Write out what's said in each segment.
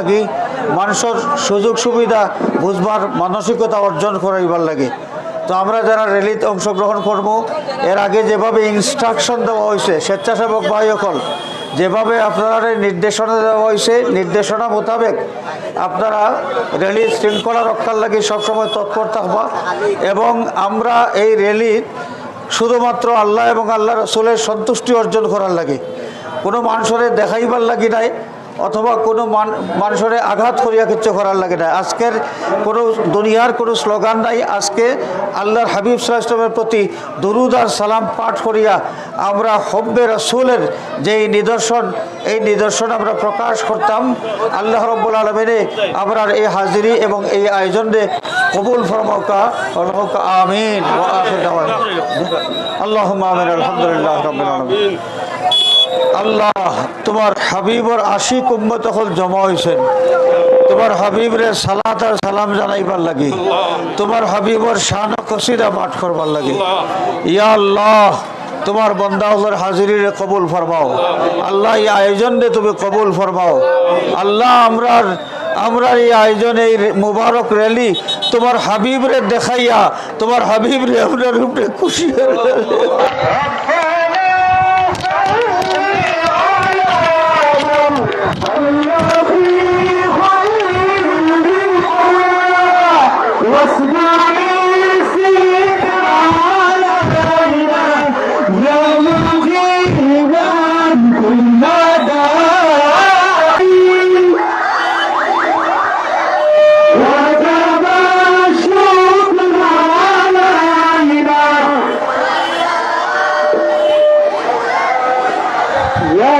লাগি, মানুষের সুযোগ সুবিধা বুঝবার মানসিকতা অর্জন করাইবার লাগে। তো আমরা যারা র্যালিতে অংশগ্রহণ করব, এর আগে যেভাবে ইনস্ট্রাকশন দেওয়া হয়েছে স্বেচ্ছাসেবক ভাই সকল, যেভাবে আপনারা নির্দেশনা দেওয়া হয়েছে নির্দেশনা মোতাবেক আপনারা র্যালি শৃঙ্খলা রক্ষার লাগে সবসময় তৎপর থাকবা। এবং আমরা এই র্যালির শুধুমাত্র আল্লাহ এবং আল্লাহ রসুলের সন্তুষ্টি অর্জন করার লাগে। কোনো মানুষের দেখাইবার লাগি নাই অথবা কোনো মানুষের আঘাত করিয়া কিচ্ছু করার লাগে না। আজকের কোনো দুনিয়ার কোনো স্লোগান নাই। আজকে আল্লাহর হাবিব সাল্লামের প্রতি দরুদ আর সালাম পাঠ করিয়া আমরা হব্বে রসুলের যে নিদর্শন, এই নিদর্শন আমরা প্রকাশ করতাম। আল্লাহ রব্বুল আলমিনে আমরা এই হাজিরি এবং এই আয়োজনে কবুল ফরমাউকা আমিন। আল্লাহ আমিন, আলহামদুলিল্লাহ আলমিন। আল্লাহ, তোমার হাবিবর আশিক উম্মত তখন জমা হয়েছেন তোমার হাবিবরে সালাত আর সালাম জানাইবার লাগে। তোমার হাবিবর শান ও কসিদা পাঠ করবার লাগে। ইয়া আল্লাহ, তোমার বন্দাউলের হাজিরির কবুল ফরমাও। আল্লাহ, এই আয়োজনে তুমি কবুল ফরমাও। আল্লাহ, আমরার আমরা এই আয়োজন এই মুবারক র্যালি তোমার হাবিবরে দেখাইয়া, তোমার হাবিবরে আমরা রূপে খুশি Yeah.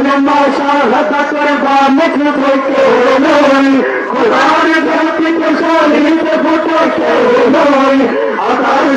সলমা শাহাদ করবা মুখ থেকে খুদার ধরতি কুশালি তে ফুটে কে আকাশ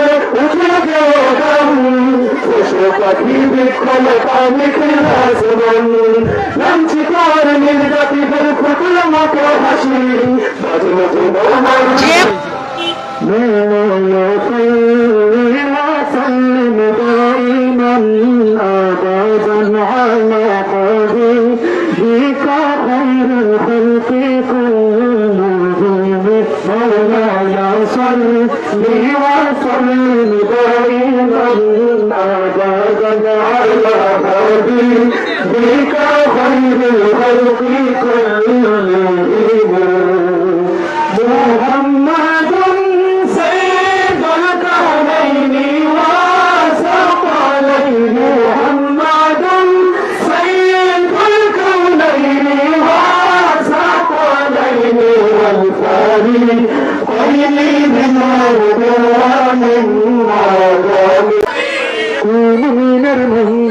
পাখি বিক্ষণ পাবে খেলাসবন নামছি কর নির্জাতিদের ফুকুল মতো হাসি বাজল জীবন مولانا صل وسلم دائما بك خير الخلق كلهم محمد سيد الكونين وثقلين محمد سيد الكونين وثقلين والفارق قيل بنور ومن عظام كونوا من المهين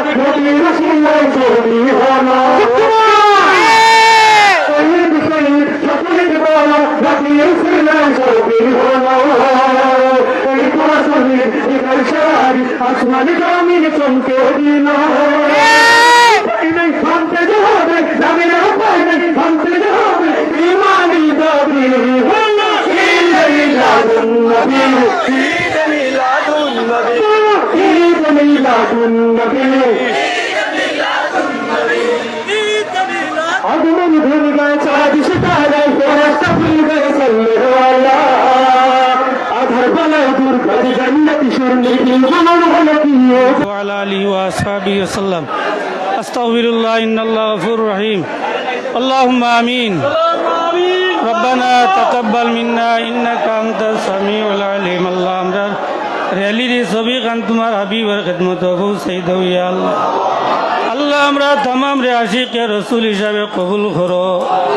وعلى آله وأصحابه وسلم أستغفر الله إن الله غفور رحيم اللهم آمين ربنا تقبل منا إنك أنت السميع العليم الله আমরা র্যালির এই ছবি খান তোমার হাবিবের খেদমত হবু সেই দৌ আল্লাহ আল্লাহ আমরা তামাম রে আশিকে রসুল হিসাবে কবুল করো আয়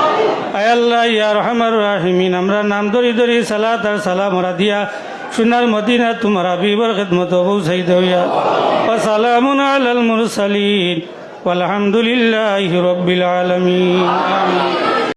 আয়াল্লাহ ইয়া রহমার রাহিমিন। আমরা নাম ধরি ধরি সালাত আর সালাম দিয়া। সোনার মদিনা, তোমার আবিবর খেদমত পৌঁছাই দিয়া ও সালামুন আলাল মুরসালিন। আলহামদুলিল্লাহ রব্বিল আলমিন।